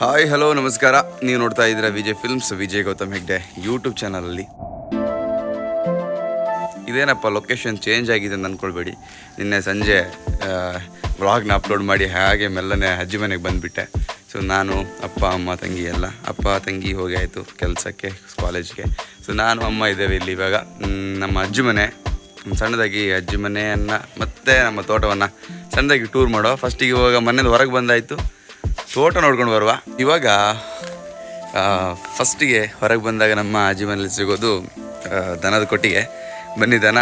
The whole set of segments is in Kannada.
ಹಾಯ್ ಹಲೋ ನಮಸ್ಕಾರ. ನೀವು ನೋಡ್ತಾ ಇದ್ದೀರಾ ವಿಜಯ್ ಫಿಲ್ಮ್ಸ್ ವಿಜಯ್ ಗೌತಮ್ ಹೆಗ್ಡೆ ಯೂಟ್ಯೂಬ್ ಚಾನಲಲ್ಲಿ ಇದೇನಪ್ಪ ಲೊಕೇಶನ್ ಚೇಂಜ್ ಆಗಿದೆ ಅಂತ ಅಂದ್ಕೊಳ್ಬೇಡಿ ನಿನ್ನೆ ಸಂಜೆ ವ್ಲಾಗ್ನ ಅಪ್ಲೋಡ್ ಮಾಡಿ ಹಾಗೆ ಮೆಲ್ಲನೆ ಅಜ್ಜಿ ಮನೆಗೆ ಬಂದುಬಿಟ್ಟೆ. ಸೊ ನಾನು, ಅಪ್ಪ, ಅಮ್ಮ, ತಂಗಿ ಎಲ್ಲ. ಅಪ್ಪ, ತಂಗಿ ಹೋಗಿ ಆಯಿತು ಕೆಲಸಕ್ಕೆ ಕಾಲೇಜ್ಗೆ ಸೊ ನಾನು, ಅಮ್ಮ ಇದ್ದೇವೆ ಇಲ್ಲಿ ಇವಾಗ. ನಮ್ಮ ಅಜ್ಜಿ ಮನೆ. ಸಣ್ಣದಾಗಿ ಅಜ್ಜಿ ಮನೆಯನ್ನು ಮತ್ತು ನಮ್ಮ ತೋಟವನ್ನು ಸಣ್ಣದಾಗಿ ಟೂರ್ ಮಾಡೋ. ಫಸ್ಟಿಗೆ ಇವಾಗ ಮನೇದು ಹೊರಗೆ ಬಂದಾಯಿತು. ತೋಟ ನೋಡ್ಕೊಂಡು ಬರುವ. ಇವಾಗ ಫಸ್ಟಿಗೆ ಹೊರಗೆ ಬಂದಾಗ ನಮ್ಮ ಅಜ್ಜಿ ಮನೇಲಿ ಸಿಗೋದು ದನದ ಕೊಟ್ಟಿಗೆ. ಬನ್ನಿ, ದನ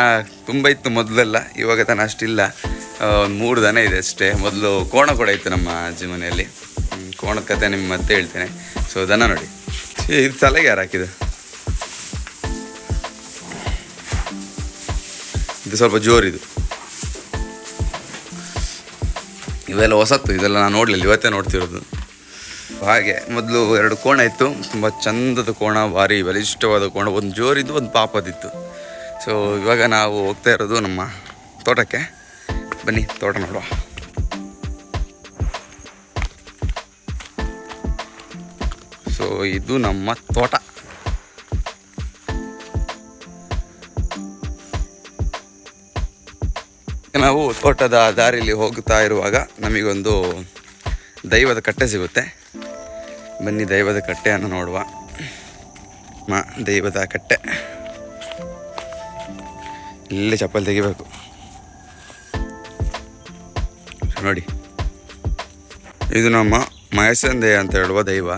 ತುಂಬ ಇತ್ತು ಮೊದಲೆಲ್ಲ, ಇವಾಗ ದನ ಅಷ್ಟಿಲ್ಲ. ಒಂದು ಮೂರು ದನ ಇದೆ ಅಷ್ಟೇ. ಮೊದಲು ಕೋಣ ಕೂಡ ಇತ್ತು ನಮ್ಮ ಅಜ್ಜಿ ಮನೆಯಲ್ಲಿ ಕೋಣದ ಕತೆ ನಿಮ್ಗೆ ಮತ್ತೆ ಹೇಳ್ತೇನೆ. ಸೊ ದನ ನೋಡಿ. ಇದು ತಲೆಗೆ ಯಾರು ಹಾಕಿದ್ದು? ಇದು ಸ್ವಲ್ಪ ಜೋರಿದು. ಇವೆಲ್ಲ ಹೊಸತ್ತು, ಇದೆಲ್ಲ ನಾನು ನೋಡಲಿಲ್ಲ, ಇವತ್ತೇ ನೋಡ್ತಿರೋದು. ಹಾಗೆ, ಮೊದಲು ಎರಡು ಕೋಣ ಇತ್ತು, ತುಂಬ ಚಂದದ ಕೋಣ, ಭಾರಿ ಬಲಿಷ್ಠವಾದ ಕೋಣ, ಒಂದು ಜೋರಿದ್ದು, ಒಂದು ಪಾಪದಿತ್ತು. ಸೊ ಇವಾಗ ನಾವು ಹೋಗ್ತಾ ಇರೋದು ನಮ್ಮ ತೋಟಕ್ಕೆ. ಬನ್ನಿ, ತೋಟ ನೋಡುವ. ಸೊ ಇದು ನಮ್ಮ ತೋಟ. ನಾವು ತೋಟದ ದಾರಿಯಲ್ಲಿ ಹೋಗ್ತಾ ಇರುವಾಗ ನಮಗೊಂದು ದೈವದ ಕಟ್ಟೆ ಸಿಗುತ್ತೆ. ಬನ್ನಿ ದೈವದ ಕಟ್ಟೆಯನ್ನು ನೋಡುವ. ಮಾ, ದೈವದ ಕಟ್ಟೆ. ಇಲ್ಲೇ ಚಪ್ಪಲ್ ತೆಗಿಬೇಕು. ನೋಡಿ. ಇದು ನಮ್ಮ ಮಯಸಂದೆ ಅಂತ ಹೇಳುವ ದೈವ.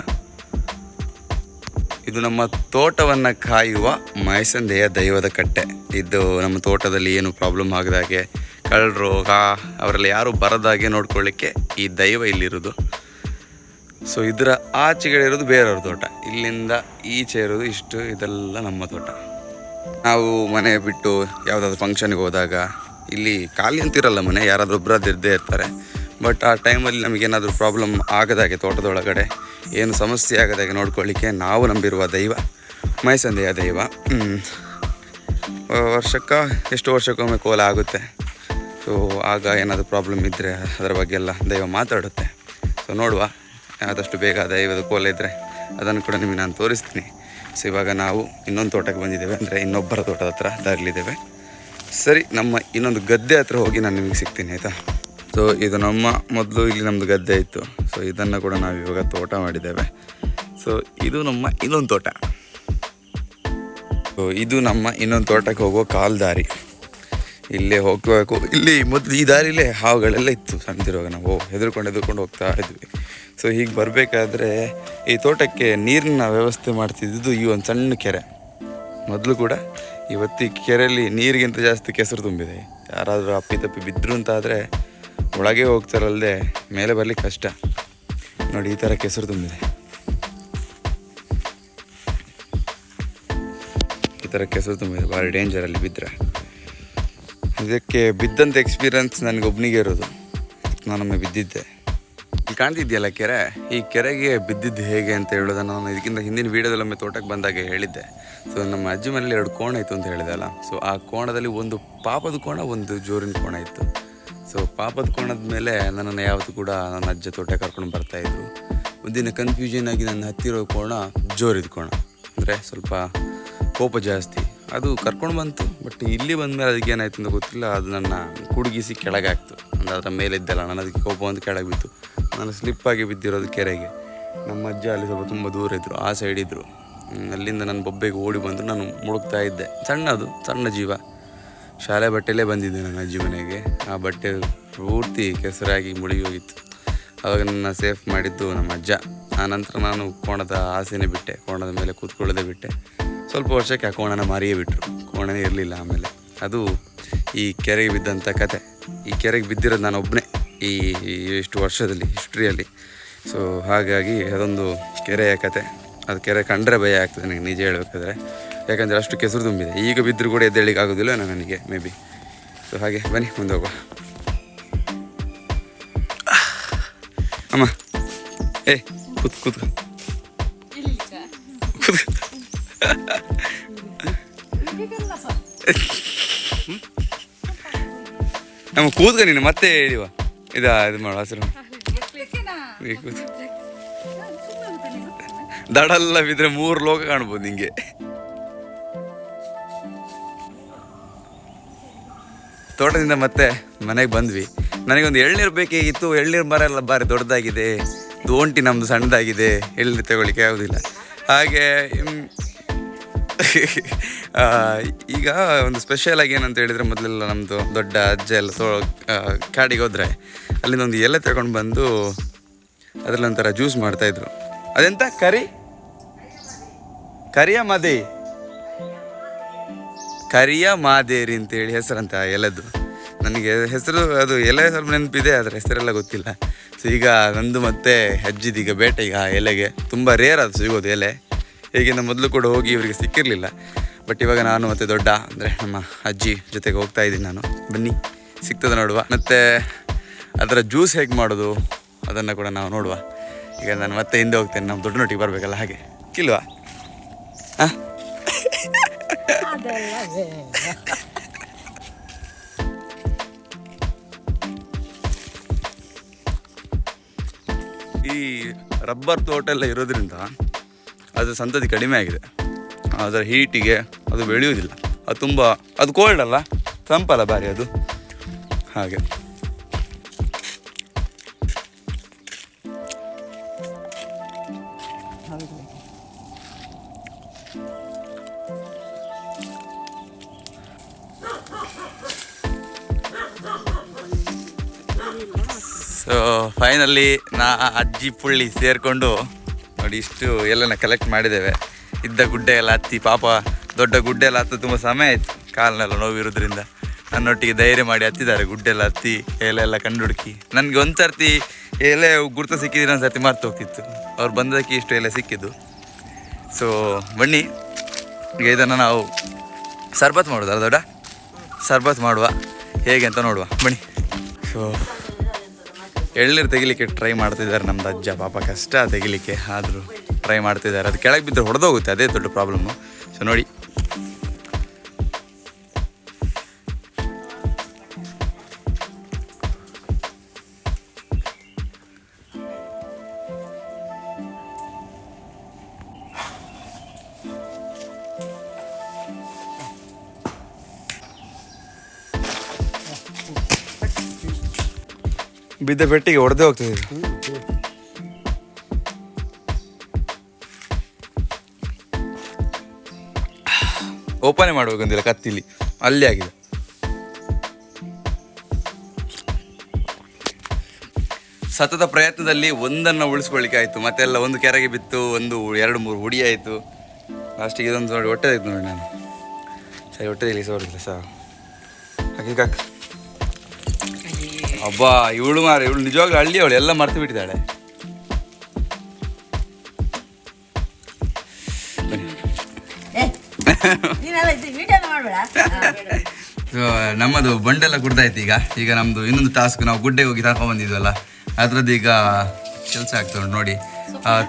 ಇದು ನಮ್ಮ ತೋಟವನ್ನು ಕಾಯುವ ಮಯಸಂದೆಯ ದೈವದ ಕಟ್ಟೆ. ಇದು ನಮ್ಮ ತೋಟದಲ್ಲಿ ಏನು ಪ್ರಾಬ್ಲಮ್ ಆಗದಾಗೆ ಕಳ್ಳರು ಕಾ ಅವರೆಲ್ಲ ಯಾರು ಬರದಾಗೆ ನೋಡ್ಕೊಳ್ಳಿಕ್ಕೆ ಈ ದೈವ ಇಲ್ಲಿರೋದು. ಸೊ ಇದರ ಆಚೆಗಡೆ ಇರೋದು ಬೇರೆಯವ್ರ ತೋಟ. ಇಲ್ಲಿಂದ ಈಚೆ ಇರೋದು ಇಷ್ಟು, ಇದೆಲ್ಲ ನಮ್ಮ ತೋಟ. ನಾವು ಮನೆ ಬಿಟ್ಟು ಯಾವುದಾದ್ರು ಫಂಕ್ಷನ್ಗೆ ಹೋದಾಗ, ಇಲ್ಲಿ ಖಾಲಿ ಅಂತಿರಲ್ಲ ಮನೆ, ಯಾರಾದರೂ ಒಬ್ಬರು ಇದ್ದೇ ಇರ್ತಾರೆ. ಬಟ್ ಆ ಟೈಮಲ್ಲಿ ನಮಗೇನಾದರೂ ಪ್ರಾಬ್ಲಮ್ ಆಗದಾಗೆ ತೋಟದೊಳಗಡೆ, ಏನು ಸಮಸ್ಯೆ ಆಗದಾಗೆ ನೋಡ್ಕೊಳ್ಳಿಕ್ಕೆ ನಾವು ನಂಬಿರುವ ದೈವ, ಮೈಸಂದೆಯ ದೈವ. ವರ್ಷಕ್ಕೆ, ಎಷ್ಟು ವರ್ಷಕ್ಕೊಮ್ಮೆ ಕೋಲ ಆಗುತ್ತೆ? ಸೊ ಆಗ ಏನಾದರೂ ಪ್ರಾಬ್ಲಮ್ ಇದ್ದರೆ ಅದರ ಬಗ್ಗೆ ಎಲ್ಲ ದೈವ ಮಾತಾಡುತ್ತೆ. ಸೊ ನೋಡುವ. ಆದಷ್ಟು ಬೇಗ ದೈವದ ಕೋಲ ಇದ್ದರೆ ಅದನ್ನು ಕೂಡ ನಿಮಗೆ ನಾನು ತೋರಿಸ್ತೀನಿ. ಸೊ ಇವಾಗ ನಾವು ಇನ್ನೊಂದು ತೋಟಕ್ಕೆ ಬಂದಿದ್ದೇವೆ ಅಂದರೆ ಇನ್ನೊಬ್ಬರ ತೋಟದ ಹತ್ರ ದಾರಿಲಿದ್ದೇವೆ. ಸರಿ, ನಮ್ಮ ಇನ್ನೊಂದು ಗದ್ದೆ ಹತ್ರ ಹೋಗಿ ನಾನು ನಿಮಗೆ ಸಿಗ್ತೀನಿ, ಆಯಿತಾ? ಸೊ ಇದು ನಮ್ಮ ಮೊದಲು ಇಲ್ಲಿ ನಮ್ಮದು ಗದ್ದೆ ಇತ್ತು. ಸೊ ಇದನ್ನು ಕೂಡ ನಾವು ಇವಾಗ ತೋಟ ಮಾಡಿದ್ದೇವೆ. ಸೊ ಇದು ನಮ್ಮ ಇನ್ನೊಂದು ತೋಟ. ಸೊ ಇದು ನಮ್ಮ ಇನ್ನೊಂದು ತೋಟಕ್ಕೆ ಹೋಗೋ ಕಾಲ್ ದಾರಿ ಇಲ್ಲೇ ಹೋಗಬೇಕು. ಇಲ್ಲಿ ಮೊದಲು ಈ ದಾರಿಲೇ ಹಾವುಗಳೆಲ್ಲ ಇತ್ತು ಸಣ್ಣದಿರುವಾಗ ನಾವು ಹೆದರ್ಕೊಂಡು ಹೆದರ್ಕೊಂಡು ಹೋಗ್ತಾ ಇದ್ವಿ. ಸೊ ಹೀಗೆ ಬರಬೇಕಾದ್ರೆ ಈ ತೋಟಕ್ಕೆ ನೀರಿನ ವ್ಯವಸ್ಥೆ ಮಾಡ್ತಿದ್ದು ಈ ಒಂದು ಸಣ್ಣ ಕೆರೆ. ಮೊದಲು ಕೂಡ ಇವತ್ತು ಈ ಕೆರೆಯಲ್ಲಿ ನೀರಿಗಿಂತ ಜಾಸ್ತಿ ಕೆಸರು ತುಂಬಿದೆ. ಯಾರಾದರೂ ಅಪ್ಪಿ ತಪ್ಪಿ ಬಿದ್ದರು ಅಂತಾದರೆ ಒಳಗೆ ಹೋಗ್ತಾರಲ್ಲದೆ ಮೇಲೆ ಬರಲಿಕ್ಕೆ ಕಷ್ಟ. ನೋಡಿ, ಈ ಥರ ಕೆಸರು ತುಂಬಿದೆ. ಈ ಥರ ಕೆಸರು ತುಂಬಿದೆ. ಭಾರಿ ಡೇಂಜರಲ್ಲಿ ಬಿದ್ದರೆ ಇದಕ್ಕೆ ಬಿದ್ದಂಥ ಎಕ್ಸ್ಪೀರಿಯನ್ಸ್ ನನಗೊಬ್ಬನಿಗೆ ಇರೋದು. ನಾನೊಮ್ಮೆ ಬಿದ್ದಿದ್ದೆ. ಇಲ್ಲಿ ಕಾಣ್ತಿದ್ಯಲ್ಲ ಕೆರೆ? ಈ ಕೆರೆಗೆ ಬಿದ್ದಿದ್ದು ಹೇಗೆ ಅಂತ ಹೇಳೋದನ್ನು ನಾನು ಇದಕ್ಕಿಂತ ಹಿಂದಿನ ವೀಡಿಯೋದಲ್ಲೊಮ್ಮೆ ತೋಟಕ್ಕೆ ಬಂದಾಗ ಹೇಳಿದ್ದೆ. ಸೊ ನಮ್ಮ ಅಜ್ಜಿ ಮನೇಲಿ ಎರಡು ಕೋಣ ಇತ್ತು ಅಂತ ಹೇಳಿದೆ ಅಲ್ಲ? ಸೊ ಆ ಕೋಣದಲ್ಲಿ ಒಂದು ಪಾಪದ ಕೋಣ, ಒಂದು ಜೋರಿನ ಕೋಣ ಇತ್ತು. ಸೊ ಪಾಪದ ಕೋಣದ ಮೇಲೆ ನನ್ನನ್ನು ಯಾವತ್ತೂ ಕೂಡ ನನ್ನ ಅಜ್ಜ ತೋಟ ಕರ್ಕೊಂಡು ಬರ್ತಾಯಿದ್ರು ಒಂದಿನ ಕನ್ಫ್ಯೂಷನ್ ಆಗಿ ನನ್ನ ಹತ್ತಿರೋ ಕೋಣ ಜೋರಿದ ಕೋಣ. ಅಂದರೆ ಸ್ವಲ್ಪ ಕೋಪ ಜಾಸ್ತಿ. ಅದು ಕರ್ಕೊಂಡು ಬಂತು. ಬಟ್ ಇಲ್ಲಿ ಬಂದಮೇಲೆ ಅದಕ್ಕೆ ಏನಾಯ್ತು ಅಂತ ಗೊತ್ತಿಲ್ಲ. ಅದು ನನ್ನ ಕುಡುಗಿಸಿ ಕೆಳಗೆ ಹಾಕ್ತು ಅಂದರೆ ಅದರ ಮೇಲೆ ಇದ್ದಲ್ಲ ನಾನು ಅದಕ್ಕೆ ಕೋಪ ಒಂದು ಕೆಳಗೆ ಬಿತ್ತು ನಾನು ಸ್ಲಿಪ್ಪಾಗಿ ಬಿದ್ದಿರೋದು ಕೆರೆಗೆ. ನಮ್ಮ ಅಜ್ಜ ಅಲ್ಲಿ ಸ್ವಲ್ಪ ತುಂಬ ದೂರ ಇದ್ದರು ಆ ಸೈಡ್ ಇದ್ದರು ಅಲ್ಲಿಂದ ನನ್ನ ಬೊಬ್ಬೆಗೆ ಓಡಿ ಬಂದು ನಾನು ಮುಳುಗ್ತಾ ಇದ್ದೆ. ಸಣ್ಣದು, ಸಣ್ಣ ಜೀವ. ಶಾಲೆ ಬಟ್ಟೆಲೇ ಬಂದಿದ್ದೆ ನನ್ನ ಅಜ್ಜಿ ಮನೆಗೆ. ಆ ಬಟ್ಟೆ ಪೂರ್ತಿ ಕೆಸರಾಗಿ ಮುಳುಗಿ ಹೋಗಿತ್ತು. ಆವಾಗ ನನ್ನ ಸೇಫ್ ಮಾಡಿದ್ದು ನಮ್ಮ ಅಜ್ಜ. ಆ ನಂತರ ನಾನು ಕೋಣದ ಆಸೆನೇ ಬಿಟ್ಟೆ. ಕೋಣದ ಮೇಲೆ ಕೂತ್ಕೊಳ್ಳೋದೇ ಬಿಟ್ಟೆ. ಸ್ವಲ್ಪ ವರ್ಷಕ್ಕೆ ಆ ಕೋಣನ ಮಾರಿಯೇ ಬಿಟ್ಟರು ಕೋಣನೇ ಇರಲಿಲ್ಲ ಆಮೇಲೆ. ಅದು ಈ ಕೆರೆಗೆ ಬಿದ್ದಂಥ ಕತೆ. ಈ ಕೆರೆಗೆ ಬಿದ್ದಿರೋದು ನಾನು ಒಬ್ಬನೇ ಈ ಇಷ್ಟು ವರ್ಷದಲ್ಲಿ ಹಿಸ್ಟ್ರಿಯಲ್ಲಿ. ಸೊ ಹಾಗಾಗಿ ಅದೊಂದು ಕೆರೆಯ ಕತೆ. ಅದು ಕೆರೆ ಕಂಡ್ರೆ ಭಯ ಆಗ್ತದೆ ನನಗೆ ನಿಜ ಹೇಳಬೇಕಾದ್ರೆ. ಯಾಕಂದರೆ ಅಷ್ಟು ಕೆಸರು ತುಂಬಿದೆ. ಈಗ ಬಿದ್ದರೂ ಕೂಡ ಎದ್ದೇಳಿಕ್ಕೆ ಆಗೋದಿಲ್ಲ ನನಗೆ ಮೇ ಬಿ ಸೊ ಹಾಗೆ ಬನ್ನಿ ಮುಂದೆ ಹೋಗುವ. ಅಮ್ಮ. ಏ ಕೂತ್ ಕೂತ್ ಕೂತ್ ನಮ್ಮ ಕೂತ್ಕ ನೀನು, ಮತ್ತೆ ಹೇಳಿವ. ಇದಾ, ಇದು ಮಾಡುವ ಹಸಿರು. ದಡಲ್ಲ ಬಿದ್ರೆ ಮೂರು ಲೋಕ ಕಾಣ್ಬೋದು ನಿಂಗೆ. ತೋಟದಿಂದ ಮತ್ತೆ ಮನೆಗೆ ಬಂದ್ವಿ. ನನಗೊಂದು ಎಳ್ನೀರು ಬೇಕಾಗಿತ್ತು ಎಳ್ನೀರು ಮರ ಎಲ್ಲ ಭಾರಿ ದೊಡ್ಡದಾಗಿದೆ. ದೋಂಟಿ ನಮ್ಮದು ಸಣ್ಣದಾಗಿದೆ, ಎಳ್ನೀರು ತಗೊಳ್ಳಿಕ್ಕೆ ಆಗೋದಿಲ್ಲ. ಹಾಗೆ ಈಗ ಒಂದು ಸ್ಪೆಷಲ್ ಆಗಿ ಏನಂತ ಹೇಳಿದರೆ ಮೊದಲೆಲ್ಲ ನಮ್ಮದು ದೊಡ್ಡ ಅಜ್ಜ ಎಲ್ಲ ತೋ ಕಾಡಿಗೆ ಹೋದರೆ ಅಲ್ಲಿಂದ ಒಂದು ಎಲೆ ತಗೊಂಡು ಬಂದು ಅದರಲ್ಲಿ ಒಂಥರ ಜ್ಯೂಸ್ ಮಾಡ್ತಾಯಿದ್ರು ಅದೆಂತ? ಕರಿ? ಕರಿಯ ಮಾದಿ. ಕರಿಯ ಮಾದೇರಿ ಅಂತೇಳಿ ಹೆಸರಂತ ಎಲೆದು. ನನಗೆ ಹೆಸರು ಅದು ಎಲೆ ಸ್ವಲ್ಪ ನೆನಪಿದೆ ಅದರ ಹೆಸರೆಲ್ಲ ಗೊತ್ತಿಲ್ಲ. ಸೊ ಈಗ ನಂದು ಮತ್ತೆ ಹೆಜ್ಜಿದೀಗ ಈಗ ಬೇಟೆ ಈಗ ಎಲೆಗೆ. ತುಂಬ ರೇರ್ ಅದು ಸಿಗೋದು ಎಲೆ. ಈಗಿನ ಮೊದಲು ಕೂಡ ಹೋಗಿ ಇವರಿಗೆ ಸಿಕ್ಕಿರಲಿಲ್ಲ. ಬಟ್ ಇವಾಗ ನಾನು ಮತ್ತೆ ದೊಡ್ಡ, ಅಂದರೆ ನಮ್ಮ ಅಜ್ಜಿ ಜೊತೆಗೆ ಹೋಗ್ತಾ ಇದ್ದೀನಿ ನಾನು. ಬನ್ನಿ, ಸಿಗ್ತದೆ ನೋಡುವ. ಮತ್ತು ಅದರ ಜ್ಯೂಸ್ ಹೇಗೆ ಮಾಡೋದು? ಅದನ್ನು ಕೂಡ ನಾವು ನೋಡುವ. ಈಗ ನಾನು ಮತ್ತೆ ಹಿಂದೆ ಹೋಗ್ತೇನೆ ನಮ್ಮ ದೊಡ್ಡನೊಟ್ಟಿಗೆ ಬರಬೇಕಲ್ಲ ಹಾಗೆ. ಕಿಲ್ವಾ? ಹಾಂ? ಈ ರಬ್ಬರ್ ತೋಟ ಎಲ್ಲ ಇರೋದ್ರಿಂದ ಅದು ಸಂತತಿ ಕಡಿಮೆ ಆಗಿದೆ. ಅದರ ಹೀಟಿಗೆ ಅದು ಬೆಳೆಯುವುದಿಲ್ಲ. ಅದು ತುಂಬ, ಅದು ಕೋಲ್ಡ್ ಅಲ್ಲ, ತಂಪಲ್ಲ ಬಾರಿ ಅದು. ಹಾಗೆ. ಸೊ ಫೈನಲಿ ನಾ ಅಜ್ಜಿ ಪುಳ್ಳಿ ಸೇರಿಕೊಂಡು ನೋಡಿ ಇಷ್ಟು ಎಲ್ಲನ ಕಲೆಕ್ಟ್ ಮಾಡಿದ್ದೇವೆ. ಇದ್ದ ಗುಡ್ಡೆ ಎಲ್ಲ ಹತ್ತಿ, ಪಾಪ ದೊಡ್ಡ ಗುಡ್ಡೆ ಎಲ್ಲ ಹತ್ತು ತುಂಬ ಸಮಯ ಆಯಿತು. ಕಾಲನೆಲ್ಲ ನೋವಿರೋದ್ರಿಂದ. ನನ್ನೊಟ್ಟಿಗೆ ಧೈರ್ಯ ಮಾಡಿ ಹತ್ತಿದ್ದಾರೆ ಗುಡ್ಡೆಲ್ಲ ಹತ್ತಿ, ಎಲೆ ಎಲ್ಲ ಕಂಡು ಹುಡುಕಿ ನನಗೆ ಒಂದು ಸರ್ತಿ ಎಲೆ ಗುರುತು ಸಿಕ್ಕಿದ್ರೆ ಒಂದು ಸರ್ತಿ ಮರ್ತು ಹೋಗ್ತಿತ್ತು. ಅವ್ರು ಬಂದಕ್ಕೆ ಇಷ್ಟು ಎಲೆ ಸಿಕ್ಕಿದ್ದು. ಸೊ ಬನ್ನಿ. ಈಗ ಇದನ್ನು ನಾವು ಸರ್ಬತ್ ಮಾಡೋದಲ್ಲ ದೊಡ್ಡ? ಸರ್ಬತ್ ಮಾಡುವ. ಹೇಗೆ ಅಂತ ನೋಡುವ. ಬನ್ನಿ. ಸೊ ಎಳ್ನೀರು ತೆಗಿಲಿಕ್ಕೆ ಟ್ರೈ ಮಾಡ್ತಿದ್ದಾರೆ ನಮ್ದು ಅಜ್ಜ ಪಾಪ, ಕಷ್ಟ ತೆಗಿಲಿಕ್ಕೆ ಆದರೂ ಟ್ರೈ ಮಾಡ್ತಿದ್ದಾರೆ. ಅದು ಕೆಳಗೆ ಬಿದ್ದರೆ ಹೊಡೆದೋಗುತ್ತೆ, ಅದೇ ದೊಡ್ಡ ಪ್ರಾಬ್ಲಮ್ಮು ಸೊ ನೋಡಿ ಬಿದ್ದ ಪೆಟ್ಟಿಗೆ ಹೊಡೆದೇ ಹೋಗ್ತದೆ. ಓಪನೇ ಮಾಡ್ಬೇಕಂತಿಲ್ಲ ಕತ್ತಿಲಿ, ಅಲ್ಲಿ ಆಗಿದೆ. ಸತತ ಪ್ರಯತ್ನದಲ್ಲಿ ಒಂದನ್ನು ಉಳಿಸ್ಕೊಳ್ಳಿಕ್ಕೆ ಆಯಿತು, ಮತ್ತೆಲ್ಲ ಒಂದು ಕೆರೆಗೆ ಬಿತ್ತು, ಒಂದು ಎರಡು ಮೂರು ಹುಡಿ ಆಯಿತು. ಲಾಸ್ಟಿಗೆ ಇದೊಂದು ನೋಡಿ ಹೊಟ್ಟೆ ನೋಡಿ ನಾನು. ಸರಿ ಹೊಟ್ಟೆ ಇಲ್ಲಿ ಸೋರಿಲ್ಲ ಸಾ ಹಾಗೆ ಅಬ್ಬಾ ಇವಳು ಮಾರ ಇವಳು ನಿಜವಾಗ್ಲೂ ಹಳ್ಳಿ ಅವಳು ಎಲ್ಲ ಮರ್ತು ಬಿಟ್ಟಿದ್ದಾಳೆ. ನಮ್ಮದು ಬಂಡೆಲ್ಲ ಕುಡ್ದಾಯ್ತು ಈಗ. ಈಗ ನಮ್ಮದು ಇನ್ನೊಂದು ಟಾಸ್ಕ್ ನಾವು ಗುಡ್ಡೆಗೆ ಹೋಗಿ ತಗೊಂಡ್ ಬಂದಿದ್ವಲ್ಲ. ಅದ್ರದ್ದು ಈಗ ಕೆಲಸ ಆಗ್ತದೆ ನೋಡಿ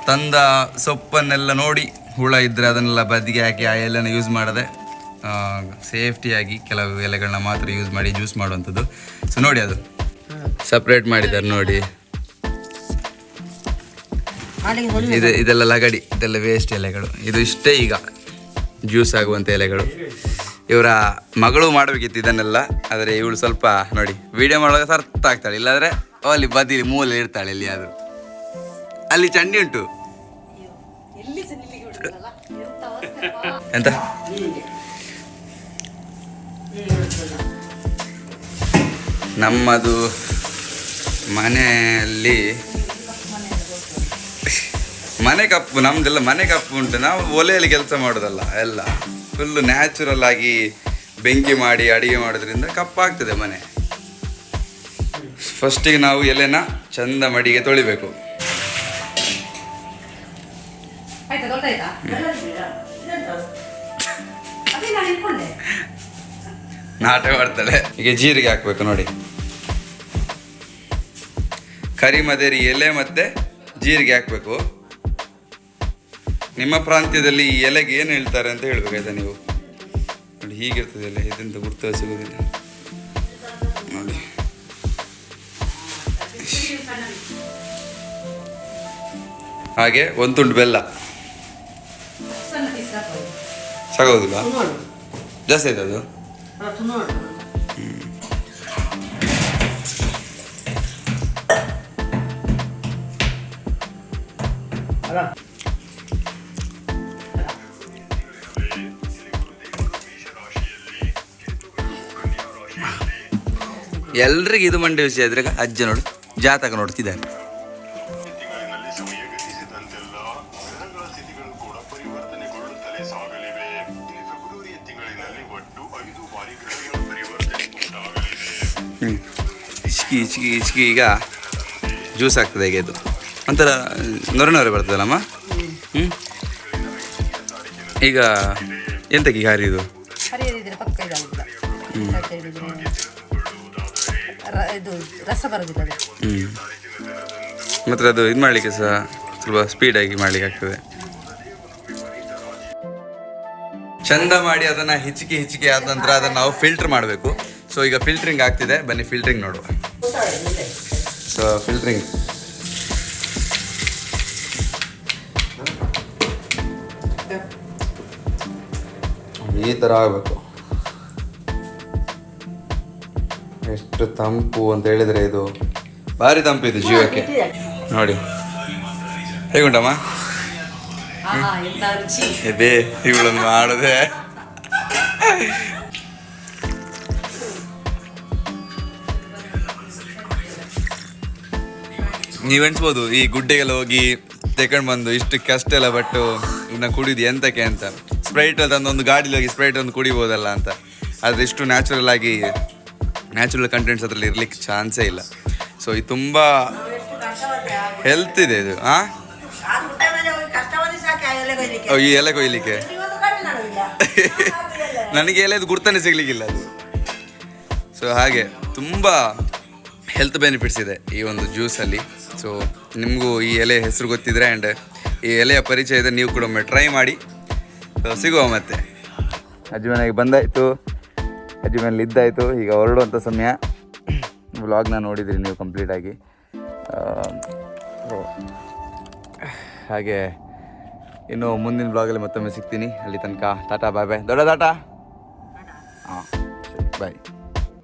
ತಂದ ಸೊಪ್ಪನ್ನೆಲ್ಲ ನೋಡಿ ಹುಳ ಇದ್ದರೆ ಅದನ್ನೆಲ್ಲ ಬದಿಗೆ ಹಾಕಿ ಆ ಎಲೆನ ಯೂಸ್ ಮಾಡದೆ ಸೇಫ್ಟಿಯಾಗಿ ಕೆಲವು ಎಲೆಗಳನ್ನ ಮಾತ್ರ ಯೂಸ್ ಮಾಡಿ ಜ್ಯೂಸ್ ಮಾಡುವಂಥದ್ದು. ಸೊ ನೋಡಿ ಅದು. ಸಪ್ರೇಟ್ ಮಾಡಿದ್ದಾರೆ ನೋಡಿ. ಇದು ಇದೆಲ್ಲ ಲಗಡಿ ಇದೆಲ್ಲ ವೇಸ್ಟ್ ಎಲೆಗಳು. ಇದು ಇಷ್ಟೇ ಈಗ ಜ್ಯೂಸ್ ಆಗುವಂಥ ಎಲೆಗಳು. ಇವರ ಮಗಳು ಮಾಡಬೇಕಿತ್ತು ಇದನ್ನೆಲ್ಲ ಆದರೆ ಇವಳು ಸ್ವಲ್ಪ ನೋಡಿ ವಿಡಿಯೋ ಮಾಡುವಾಗ ಸರ್ತ ಆಗ್ತಾಳೆ. ಇಲ್ಲಾಂದ್ರೆ ಅಲ್ಲಿ ಬದಿಲಿ ಮೂಲೆ ಇರ್ತಾಳೆ ಎಲ್ಲಿಯಾದರೂ. ಅಲ್ಲಿ ಚಂಡಿ ಉಂಟು. ಎಂತ? ನಮ್ಮದು ಮನೆಯಲ್ಲಿ ಮನೆ ಕಪ್ಪು ನಮ್ದೆಲ್ಲ ಮನೆ ಕಪ್ಪು ಉಂಟು. ನಾವು ಒಲೆಯಲ್ಲಿ ಕೆಲಸ ಮಾಡೋದಲ್ಲ ಎಲ್ಲ. ಫುಲ್ಲು ನ್ಯಾಚುರಲ್ ಆಗಿ ಬೆಂಕಿ ಮಾಡಿ ಅಡಿಗೆ ಮಾಡೋದ್ರಿಂದ ಕಪ್ಪಾಗ್ತದೆ ಮನೆ. ಫಸ್ಟಿಗೆ ನಾವು ಎಲೆನ ಚಂದ ಮಡಿಗೆ ತೊಳಿಬೇಕು. ನಾಟಕ ಮಾಡ್ತಾಳೆ. ಈಗ ಜೀರಿಗೆ ಹಾಕ್ಬೇಕು ನೋಡಿ. ಕರಿ ಮದೇರಿ ಎಲೆ ಮತ್ತೆ ಜೀರಿಗೆ ಹಾಕ್ಬೇಕು. ನಿಮ್ಮ ಪ್ರಾಂತ್ಯದಲ್ಲಿ ಈ ಎಲೆಗೆ ಏನು ಹೇಳ್ತಾರೆ ಅಂತ ಹೇಳ್ಬೇಕಾಯ್ತಾ ನೀವು? ನೋಡಿ ಹೀಗಿರ್ತದೆ ಎಲೆ. ಇದರಿಂದ ಗುರ್ತು ಸಿಗೋದಿಲ್ಲ ನೋಡಿ. ಹಾಗೆ ಒಂದು ತುಂಡು ಬೆಲ್ಲ. ಸಾಗೋದಿಲ್ಲ ಜಾಸ್ತಿ ಆಯ್ತು ಅದು? ಎಲ್ರಿಗೂ ಇದು ಮಂಡ್ಯ ವಿಷಯ ಇದ್ರೆ ಅಜ್ಜ ನೋಡು ಜಾತಕ ನೋಡ್ತಿದ್ದಾರೆ. ಹಿಚ್ಕಿ ಹಿಚ್ಕಿ ಹಿಚ್ಕಿ ಈಗ ಜ್ಯೂಸ್ ಆಗ್ತದೆ ಹೇಗೆ ಇದು. ಒಂಥರ ನೊರೆ ನೊರೆ ಬರ್ತದಲ್ಲಮ್ಮ? ಹ್ಞೂ ಈಗ ಎಂತಕ್ಕೆ ಈಗ ಹರಿದು ಹ್ಞೂ ಮತ್ತು ಅದು. ಇದು ಮಾಡಲಿಕ್ಕೆ ಸಹ ಸ್ವಲ್ಪ ಸ್ಪೀಡಾಗಿ ಮಾಡಲಿಕ್ಕೆ ಆಗ್ತದೆ. ಚಂದ ಮಾಡಿ ಅದನ್ನು ಹಿಚ್ಕಿ ಹಿಚ್ಕಿ ಆದ ನಂತರ ಅದನ್ನು ನಾವು ಫಿಲ್ಟರ್ ಮಾಡಬೇಕು. ಸೊ ಈಗ ಫಿಲ್ಟ್ರಿಂಗ್ ಆಗ್ತಿದೆ. ಬನ್ನಿ ಫಿಲ್ಟ್ರಿಂಗ್ ನೋಡುವ. ಸೊ ಫಿಲ್ಟ್ರಿಂಗ್ ಈ ಥರ ಆಗಬೇಕು. ಎಷ್ಟು ತಂಪು ಅಂತ ಹೇಳಿದರೆ ಇದು ಭಾರಿ ತಂಪು ಇದು ಜೀವಕ್ಕೆ. ನೋಡಿ. ಹೇಗುಂಟಮ್ಮ? ಇವಳನ್ನು ಮಾಡದೆ. ನೀವು ಎಣಿಸ್ಬೋದು, ಈ ಗುಡ್ಡೆಗೆಲ್ಲ ಹೋಗಿ ತಗೊಂಡು ಬಂದು ಇಷ್ಟು ಕಷ್ಟ ಎಲ್ಲ ಬಟ್ಟು ಇನ್ನ ಕುಡಿದು ಎಂತಕ್ಕೆ ಅಂತ. ಸ್ಪ್ರೈಟ್ ತಂದು ಒಂದು ಗಾಡಿಲಿ ಹೋಗಿ ಸ್ಪ್ರೈಟ್ ಒಂದು ಕುಡಿಬೋದಲ್ಲ ಅಂತ. ಆದರೆ ಇಷ್ಟು ನ್ಯಾಚುರಲ್ ಆಗಿ ನ್ಯಾಚುರಲ್ ಕಂಟೆಂಟ್ಸ್ ಅದರಲ್ಲಿ ಇರ್ಲಿಕ್ಕೆ ಚಾನ್ಸೇ ಇಲ್ಲ. ಸೊ ಇದು ತುಂಬ ಹೆಲ್ತ್ ಇದೆ ಇದು ಹಾಂ ಈ ಎಲೆ ಕೊಯ್ಲಿಕ್ಕೆ. ನನಗೆ ಎಲೆದು ಗುರ್ತನೆ ಸಿಗ್ಲಿಕ್ಕಿಲ್ಲ ಅದು. ಸೊ ಹಾಗೆ ತುಂಬ ಹೆಲ್ತ್ ಬೆನಿಫಿಟ್ಸ್ ಇದೆ ಈ ಒಂದು ಜ್ಯೂಸಲ್ಲಿ ಸೊ ನಿಮಗೂ ಈ ಎಲೆ ಹೆಸರು ಗೊತ್ತಿದ್ರೆ ಆ್ಯಂಡ್ ಈ ಎಲೆಯ ಪರಿಚಯ ಇದೆ ನೀವು ಕೂಡ ಒಮ್ಮೆ ಟ್ರೈ ಮಾಡಿ. ಸೊ ಸಿಗುವ ಮತ್ತೆ. ಅಜ್ಜಿ ಮನೆಗೆ ಬಂದಾಯಿತು. ಅಜ್ಜಿ ಮನೇಲಿ ಇದ್ದಾಯಿತು. ಈಗ ಹೊರಡುವಂಥ ಸಮಯ. ವ್ಲಾಗ್ನ ನೋಡಿದ್ರಿ ನೀವು ಕಂಪ್ಲೀಟಾಗಿ ಹಾಗೆ ಇನ್ನು ಮುಂದಿನ ಬ್ಲಾಗಲ್ಲಿ ಮತ್ತೊಮ್ಮೆ ಸಿಗ್ತೀನಿ. ಅಲ್ಲಿ ತನಕ ಟಾಟಾ ಬಾಯ್ ಬಾಯ್ ದೊಡ್ಡ ಟಾಟಾ? ಹಾಂ ಬಾಯ್